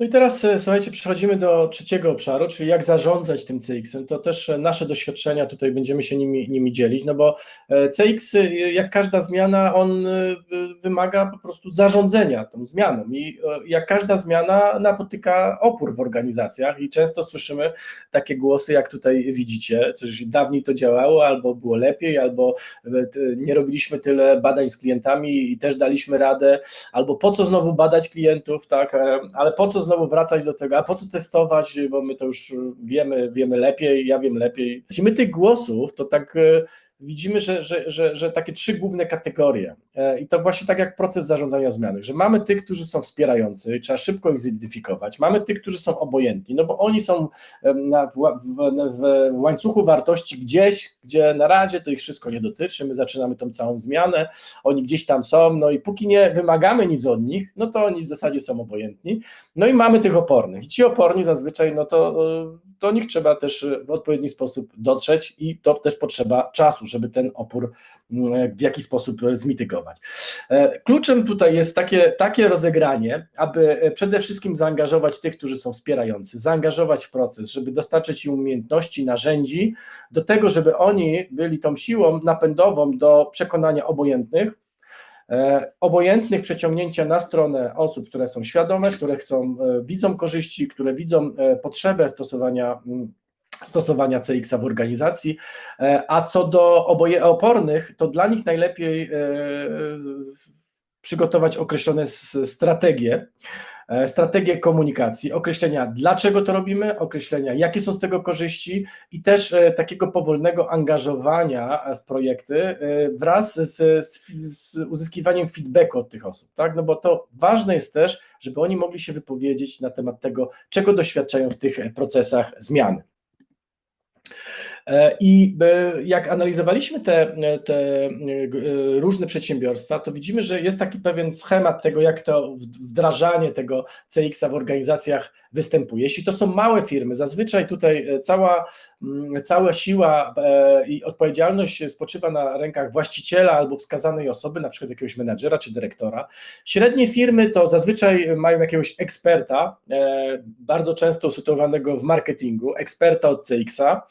No i teraz e, słuchajcie, przechodzimy do trzeciego obszaru, czyli jak zarządzać tym CX-em. To też e, nasze doświadczenia tutaj będziemy się nimi, nimi dzielić, no bo e, CX, jak każda zmiana, on wymaga po prostu zarządzania tą zmianą i jak każda zmiana napotyka opór w organizacjach i często słyszymy takie głosy, jak tutaj widzicie, coś dawniej to działało, albo było lepiej, albo nie robiliśmy tyle badań z klientami i też daliśmy radę, albo po co znowu badać klientów, tak, ale po co znowu wracać do tego, a po co testować, bo my to już wiemy, wiemy lepiej, ja wiem lepiej. My tych głosów to tak e, widzimy, że, że, że, że takie trzy główne kategorie. E, i to właśnie tak jak proces zarządzania zmiany, że mamy tych, którzy są wspierający, trzeba szybko ich zidentyfikować, mamy tych, którzy są obojętni, no bo oni są na, w, w, w łańcuchu wartości gdzieś, gdzie na razie to ich wszystko nie dotyczy, my zaczynamy tą całą zmianę, oni gdzieś tam są, no i póki nie wymagamy nic od nich, no to oni w zasadzie są obojętni, no i mamy tych opornych. I ci oporni zazwyczaj, no to do nich trzeba też w odpowiedni sposób dotrzeć i to też potrzeba czasu, żeby ten opór w jakiś sposób zmitygować. E, kluczem tutaj jest takie, takie rozegranie, aby przede wszystkim zaangażować tych, którzy są wspierający, zaangażować w proces, żeby dostarczyć im umiejętności, narzędzi do tego, żeby oni byli tą siłą napędową do przekonania obojętnych, e, obojętnych przeciągnięcia na stronę osób, które są świadome, które chcą, e, widzą korzyści, które widzą potrzebę stosowania mm, stosowania CX-a w organizacji, e, a co do oboje opornych, to dla nich najlepiej e, przygotować określone strategie, e, strategie komunikacji, określenia dlaczego to robimy, określenia jakie są z tego korzyści i też takiego powolnego angażowania w projekty wraz z, z uzyskiwaniem feedbacku od tych osób, tak? No bo to ważne jest też, żeby oni mogli się wypowiedzieć na temat tego, czego doświadczają w tych procesach zmiany. E, I e, jak analizowaliśmy te, te e, różne przedsiębiorstwa, to widzimy, że jest taki pewien schemat tego, jak to wdrażanie tego CX-a w organizacjach występuje. Jeśli to są małe firmy, zazwyczaj tutaj cała, cała siła i odpowiedzialność spoczywa na rękach właściciela albo wskazanej osoby, na przykład jakiegoś menadżera czy dyrektora. Średnie firmy to zazwyczaj mają jakiegoś eksperta, bardzo często usytuowanego w marketingu, eksperta od CX-a,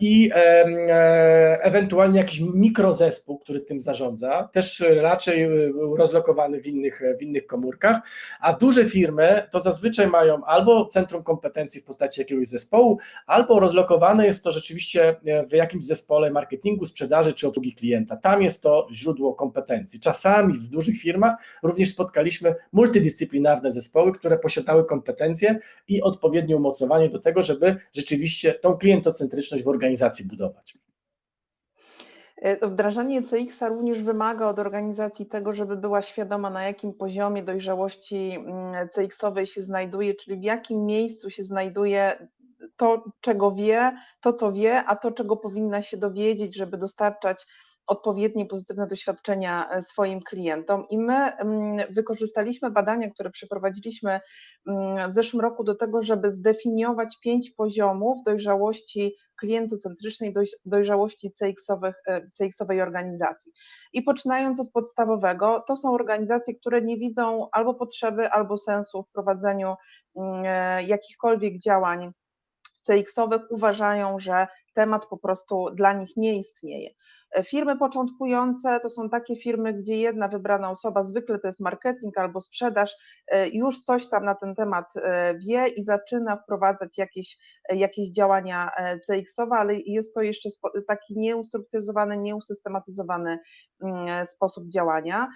i e, ewentualnie jakiś mikrozespół, który tym zarządza, też raczej e, rozlokowany w innych, w innych komórkach, a duże firmy to zazwyczaj mają albo centrum kompetencji w postaci jakiegoś zespołu, albo rozlokowane jest to rzeczywiście w jakimś zespole marketingu, sprzedaży czy obsługi klienta. Tam jest to źródło kompetencji. Czasami w dużych firmach również spotkaliśmy multidyscyplinarne zespoły, które posiadały kompetencje i odpowiednie umocowanie do tego, żeby rzeczywiście tą klientocentryczność w organizacji budować. E, wdrażanie CX-a również wymaga od organizacji tego, żeby była świadoma, na jakim poziomie dojrzałości mm, CX-owej się znajduje, czyli w jakim miejscu się znajduje to, czego wie, to, co wie, a to, czego powinna się dowiedzieć, żeby dostarczać odpowiednie pozytywne doświadczenia e, swoim klientom. I my mm, wykorzystaliśmy badania, które przeprowadziliśmy mm, w zeszłym roku do tego, żeby zdefiniować pięć poziomów dojrzałości klientocentrycznej, dojrzałości e, CX-owej organizacji. I poczynając od podstawowego, to są organizacje, które nie widzą albo potrzeby, albo sensu w prowadzeniu mm, e, jakichkolwiek działań CX-owych, uważają, że temat po prostu dla nich nie istnieje. Firmy początkujące to są takie firmy, gdzie jedna wybrana osoba, zwykle to jest marketing albo sprzedaż, e, już coś tam na ten temat e, wie i zaczyna wprowadzać jakieś, e, jakieś działania CX-owe, ale jest to jeszcze taki nieustrukturyzowany, nieusystematyzowany mm, sposób działania.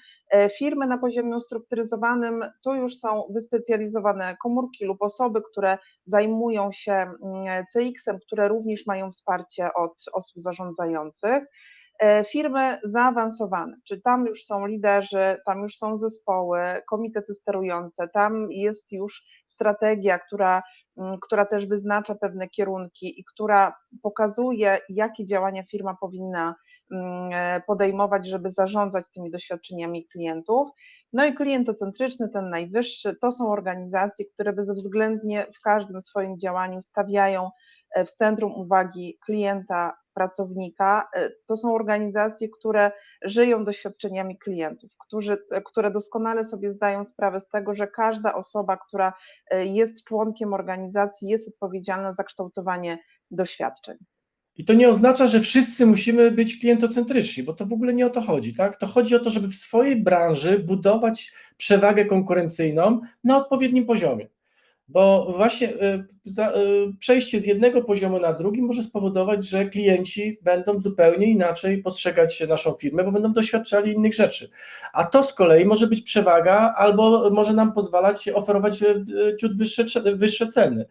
Firmy na poziomie ustrukturyzowanym to już są wyspecjalizowane komórki lub osoby, które zajmują się mm, CX-em, które również mają wsparcie od osób zarządzających. E, firmy zaawansowane, czy tam już są liderzy, tam już są zespoły, komitety sterujące, tam jest już strategia, która, mm, która też wyznacza pewne kierunki i która pokazuje, jakie działania firma powinna mm, e, podejmować, żeby zarządzać tymi doświadczeniami klientów. No i klientocentryczny, ten najwyższy, to są organizacje, które bezwzględnie w każdym swoim działaniu stawiają e, w centrum uwagi klienta pracownika, e, to są organizacje, które żyją doświadczeniami klientów, którzy, które doskonale sobie zdają sprawę z tego, że każda osoba, która e, jest członkiem organizacji, jest odpowiedzialna za kształtowanie doświadczeń. I to nie oznacza, że wszyscy musimy być klientocentryczni, bo to w ogóle nie o to chodzi. Tak? To chodzi o to, żeby w swojej branży budować przewagę konkurencyjną na odpowiednim poziomie. Bo właśnie y, y, przejście z jednego poziomu na drugi może spowodować, że klienci będą zupełnie inaczej postrzegać naszą firmę, bo będą doświadczali innych rzeczy. A to z kolei może być przewaga, albo może nam pozwalać oferować y, ciut wyższe, wyższe ceny.